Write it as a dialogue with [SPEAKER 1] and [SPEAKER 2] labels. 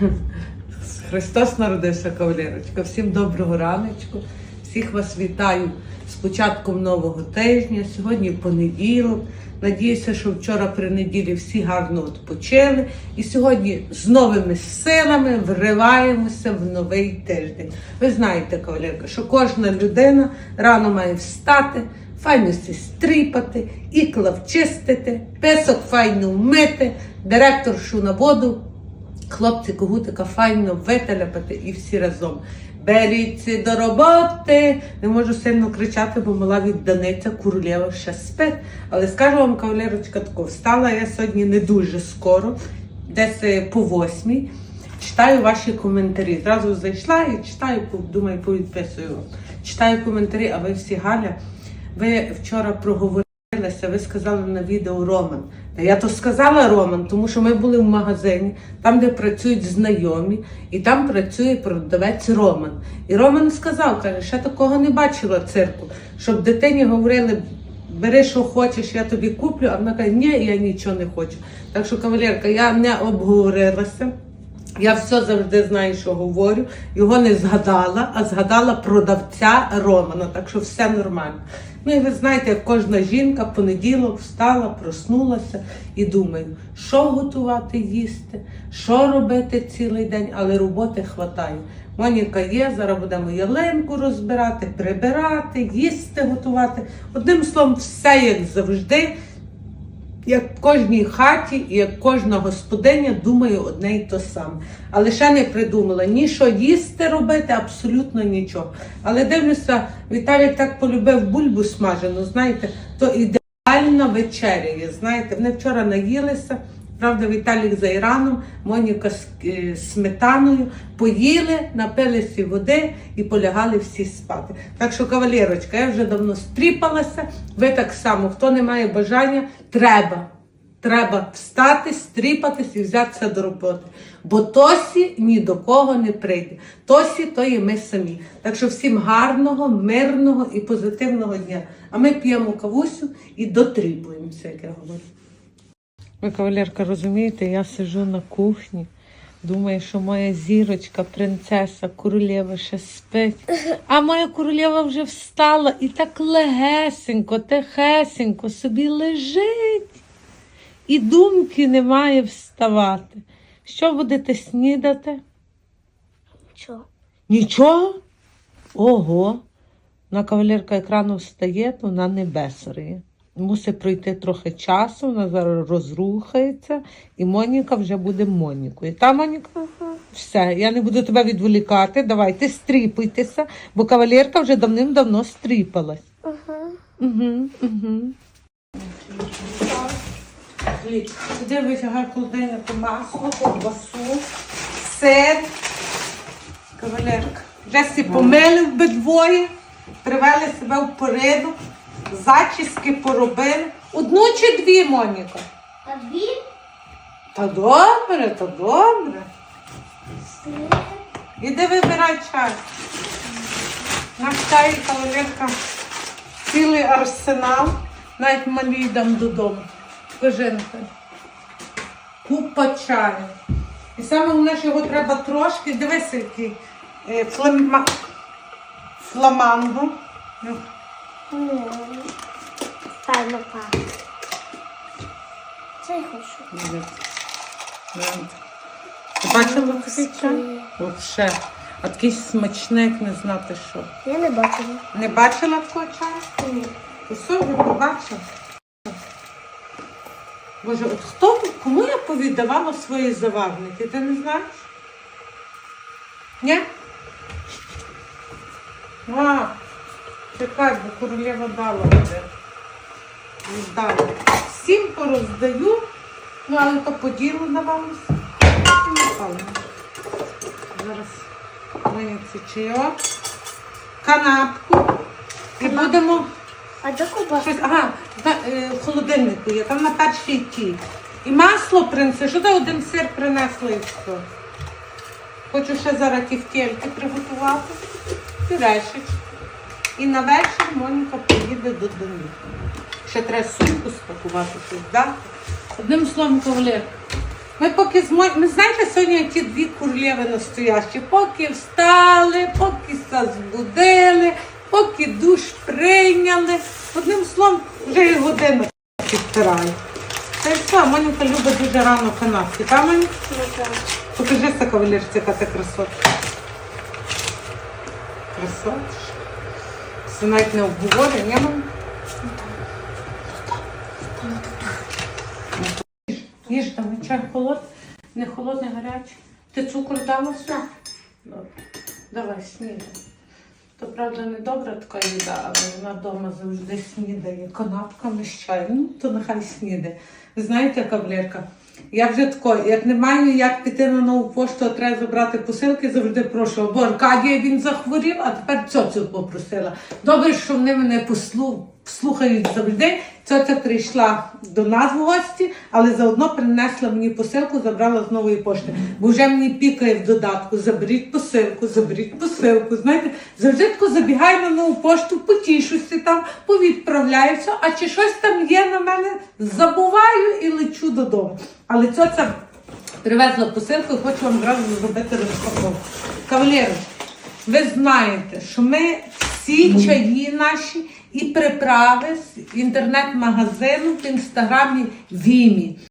[SPEAKER 1] Христос народився, кавалерочка. Всім доброго раночку. Всіх вас вітаю з початком нового тижня. Сьогодні понеділок. Надіюся, що вчора при неділі всі гарно відпочили. І сьогодні з новими силами вриваємося в новий тиждень. Ви знаєте, кавалерка, що кожна людина рано має встати, файно стріпати, ікла вчистити, песок файно вмити, директоршу на воду Хлопці когутика файно вителепати і всі разом. Беріться до роботи. Не можу сильно кричати, бо мала відданиця Курлєва ще спить. Але скажу вам, кавалерочка, тако, встала я сьогодні не дуже скоро, десь е, по восьмій. Читаю ваші коментарі. Зразу зайшла і читаю, думаю, повідписую вам. Читаю коментарі, а ви всі Галя. Ви вчора проговорили. Леся, ви сказали на відео Роман. Та я то сказала Роман, тому що ми були в магазині, там, де працюють знайомі, і там працює продавець Роман. І Роман сказав, каже, ще такого не бачила цирку, щоб дитині говорили, бери, що хочеш, я тобі куплю, а вона каже, ні, я нічого не хочу. Так що, кавалерка, я не обговорилася. Я все завжди знаю, що говорю. Його не згадала, а згадала продавця Романа, так що все нормально. Ну і ви знаєте, кожна жінка понеділок встала, проснулася і думаю, що готувати їсти, що робити цілий день, але роботи хватає. Моніка є, зараз будемо ялинку розбирати, прибирати, їсти готувати. Одним словом, все як завжди. Як в кожній хаті і як кожна господиня думаю одне й то саме. Але ще не придумала ні що їсти робити, абсолютно нічого. Але дивлюся, Віталій так полюбив бульбу смажену, знаєте, то ідеальна вечеря. Знаєте, вони вчора наїлися. Правда, Віталік за Іраном, Моніка з е, сметаною поїли, напилися води і полягали всі спати. Так що, кавалерочка, я вже давно стріпалася. Ви так само, хто не має бажання, треба. Треба встати, стріпатись і взятися до роботи. Бо Тосі ні до кого не прийде. Тосі то є ми самі. Так що всім гарного, мирного і позитивного дня. А ми п'ємо кавусю і дотріпуємося, як я говорю. Ви, кавалерка, розумієте, я сижу на кухні, думаю, що моя зірочка, принцеса, королева ще спить. А моя королева вже встала і так легесенько, тихесенько собі лежить. І думки немає вставати. Що будете снідати?
[SPEAKER 2] Що?
[SPEAKER 1] Нічого? Ого. На кавалерка екрану встає, то вона не бесарає. Мусить пройти трохи часу, вона зараз розрухається, і Моніка вже буде Монікою. Та, Моніка? Все, я не буду тебе відволікати. Давайте стріпуйтеся, бо кавалерка вже давним-давно стріпалась.
[SPEAKER 2] Ага.
[SPEAKER 1] Угу, угу. Сюди витягай холодильнику масло, ковбасу, сир. Кавалерка. Вже всі помилив би двоє, привели себе в порядок, зачіски поробили. Одну чи дві, Моніка?
[SPEAKER 2] А дві?
[SPEAKER 1] Та добре, та добре. Іди вибирай чай. Наш чай, цілий арсенал. Навіть малі дам додому. Кожинка. Купа чаю. І саме головне, що його треба трошки, дивися, який е, фламанго. Ну,
[SPEAKER 2] Ну. Це я хочу.
[SPEAKER 1] Ну. Ти бачила чай? Вообще. А такий смачник не знати що.
[SPEAKER 2] Я не бачила.
[SPEAKER 1] Не бачила такого чаю?
[SPEAKER 2] Ні.
[SPEAKER 1] То все, вже побачив. Боже, от хто кому я повіддавала свої заварники? Ти не знаєш? Ні? А, чекай, бо королева дала вже. Здала. Всім пороздаю, ну але то по ділу давалося. Напевно. Зараз винеться чайок, канапку і будемо.
[SPEAKER 2] А де кубаска?
[SPEAKER 1] Щось, ага, е, в холодильнику є, там на першій ті. І масло принеси. Що ти один сир принесла і все? Хочу ще зараз ті втільки приготувати. Пюрешечки. І на вечір Моніка поїде додому. Ще треба сумку спакувати да? Одним словом, кавалер, Ми поки змо... Ми знаєте, сьогодні ті дві курлєви настоящі. Поки встали, поки збудили, поки душ прийняли. Одним словом, вже і година підтирає. Та й все, Моніка любить дуже рано канапки. Та Моніка? Покажися, кавалерці, яка ти красотка. Красотка. Це навіть не обговорення. Їж там чай холодний, не холодний, гарячий. Ти цукор дала?
[SPEAKER 2] Так.
[SPEAKER 1] Добре. Давай, снідай. То правда не добра така їда, але вона вдома завжди снідає канапками з чаєм. Ну, то нехай снідає. Ви знаєте, кавалерка, я вже тако, як не маю як піти на нову пошту, а треба забрати посилки, завжди прошу. Бо Аркадія він захворів, а тепер цьоцю попросила. Добре, що вони мене послу, слухають завжди. Цьоця прийшла до нас в гості, але заодно принесла мені посилку, забрала з нової пошти. Бо вже мені пікає в додатку: заберіть посилку, заберіть посилку. Знаєте, завжди тако забігаю на нову пошту, потішуся там, повідправляюся, а чи щось там є на мене, забуваю і лечу додому. Але цьоця привезла посилку і хочу вам зразу зробити розпаковку. Кавалерочки, ви знаєте, що ми всі чаї наші і приправи з інтернет-магазину в інстаграмі Вімі.